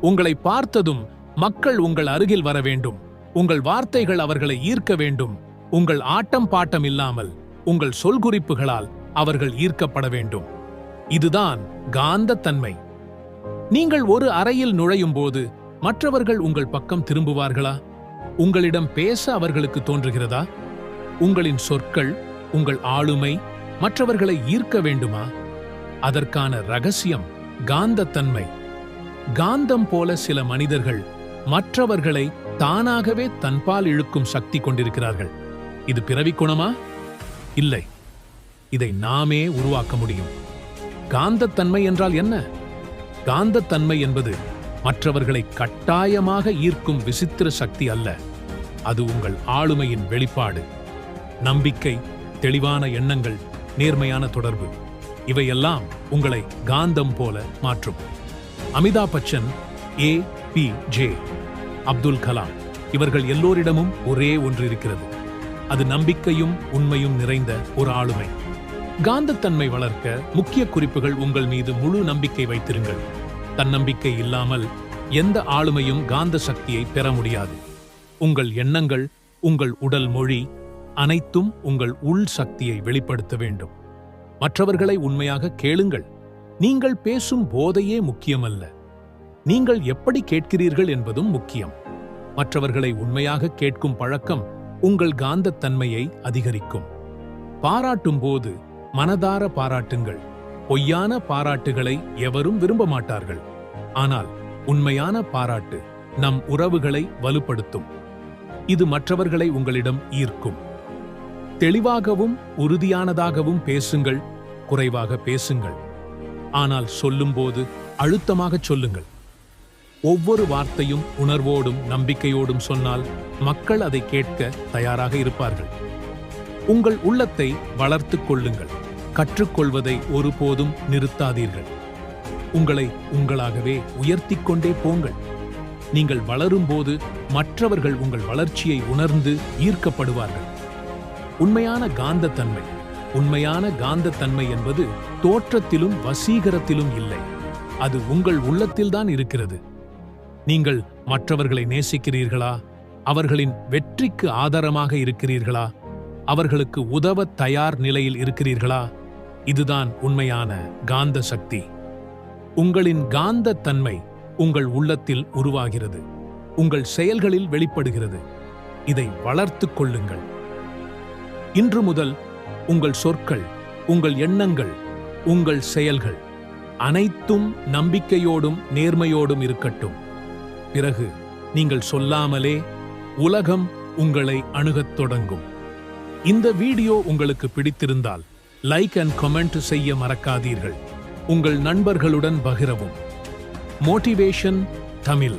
உங்களை பார்த்ததும் மக்கள் உங்கள் அருகில் வர வேண்டும். உங்கள் வார்த்தைகள் அவர்களை ஈர்க்க வேண்டும். உங்கள் ஆட்டம் பாட்டம் இல்லாமல் உங்கள் சொல்குறிப்புகளால் அவர்கள் ஈர்க்கப்பட வேண்டும். இதுதான் காந்தத்தன்மை நீங்கள் ஒரு அறையில் நுழையும் போது மற்றவர்கள் உங்கள் பக்கம் திரும்புவார்களா? உங்களிடம் பேச அவர்களுக்கு தோன்றுகிறதா? உங்களின் சொற்கள் உங்கள் ஆளுமை மற்றவர்களை ஈர்க்க வேண்டுமா? அதற்கான ரகசியம் காந்தத்தன்மை காந்தம் போல சில மனிதர்கள் மற்றவர்களை தானாகவே தன்பால் இழுக்கும் சக்தி கொண்டிருக்கிறார்கள். இது பிறவி குணமா? இல்லை. இதை நாமே உருவாக்க முடியும். காந்தத்தன்மை என்றால் என்ன? காந்தத்தன்மை என்பது மற்றவர்களை கட்டாயமாக ஈர்க்கும் விசித்திர சக்தி அல்ல. அது உங்கள் ஆளுமையின் வெளிப்பாடு. நம்பிக்கை தெளிவான எண்ணங்கள் நேர்மையான தொடர்பு. இவையெல்லாம் உங்களை காந்தம் போல மாற்றும். Amitabh Bachchan A P J Abdul Kalam. இவர்கள் எல்லோரிடமும் ஒரே ஒன்று இருக்கிறது. அது நம்பிக்கையும் உண்மையும் நிறைந்த ஒரு ஆளுமை. காந்தத்தன்மை வளர்க்க முக்கிய குறிப்புகள் உங்கள் மீது முழு நம்பிக்கை வைத்திருங்கள். தன்னம்பிக்கை இல்லாமல் எந்த ஆளுமையும் காந்த சக்தியை பெற முடியாது. உங்கள் எண்ணங்கள் உங்கள் உடல் மொழி அனைத்தும் உங்கள் உள் சக்தியை வெளிப்படுத்த வேண்டும். மற்றவர்களை உண்மையாக கேளுங்கள். நீங்கள் பேசும் போதையே முக்கியமல்ல. நீங்கள் எப்படி கேட்கிறீர்கள் என்பதும் முக்கியம். மற்றவர்களை உண்மையாக கேட்கும் பழக்கம் உங்கள் காந்தத்தன்மையை அதிகரிக்கும். பாராட்டும் போது மனதார பாராட்டுங்கள். பொய்யான பாராட்டுகளை எவரும் விரும்ப மாட்டார்கள். ஆனால் உண்மையான பாராட்டு நம் உறவுகளை வலுப்படுத்தும். இது மற்றவர்களை உங்களிடம் ஈர்க்கும். தெளிவாகவும் உறுதியானதாகவும் பேசுங்கள் குறைவாக பேசுங்கள். ஆனால் சொல்லும்போது அழுத்தமாகச் சொல்லுங்கள். ஒவ்வொரு வார்த்தையும் உணர்வோடும் நம்பிக்கையோடும் சொன்னால் மக்கள் அதை கேட்க தயாராக இருப்பார்கள். உங்கள் உள்ளத்தை வளர்த்துக் கொள்ளுங்கள். கற்றுக்கொள்வதை ஒருபோதும் நிறுத்தாதீர்கள். உங்களை உங்களாகவே உயர்த்திக் கொண்டே போங்கள். நீங்கள் வளரும்போது மற்றவர்கள் உங்கள் வளர்ச்சியை உணர்ந்து ஈர்க்கப்படுவார்கள். உண்மையான காந்தத்தன்மை உண்மையான காந்தத்தன்மை என்பது தோற்றத்திலும் வசீகரத்திலும் இல்லை. அது உங்கள் உள்ளத்தில்தான் இருக்கிறது. நீங்கள் மற்றவர்களை நேசிக்கிறீர்களா? அவர்களின் வெற்றிக்கு ஆதாரமாக இருக்கிறீர்களா? அவர்களுக்கு உதவ தயார் நிலையில் இருக்கிறீர்களா? இதுதான் உண்மையான காந்த சக்தி. உங்களின் காந்த தன்மை உங்கள் உள்ளத்தில் உருவாகிறது. உங்கள் செயல்களில் வெளிப்படுகிறது. இதை வளர்த்துக் கொள்ளுங்கள். இன்று முதல் உங்கள் சொற்கள் உங்கள் எண்ணங்கள் உங்கள் செயல்கள் அனைத்தும் நம்பிக்கையோடும் நேர்மையோடும் இருக்கட்டும். பிறகு நீங்கள் சொல்லாமலே உலகம் உங்களை அணுகத் தொடங்கும். இந்த வீடியோ உங்களுக்கு பிடித்திருந்தால் லைக் அண்ட் கமெண்ட் செய்ய மறக்காதீர்கள். உங்கள் நண்பர்களுடன் பகிரவும். மோட்டிவேஷன் தமிழ்.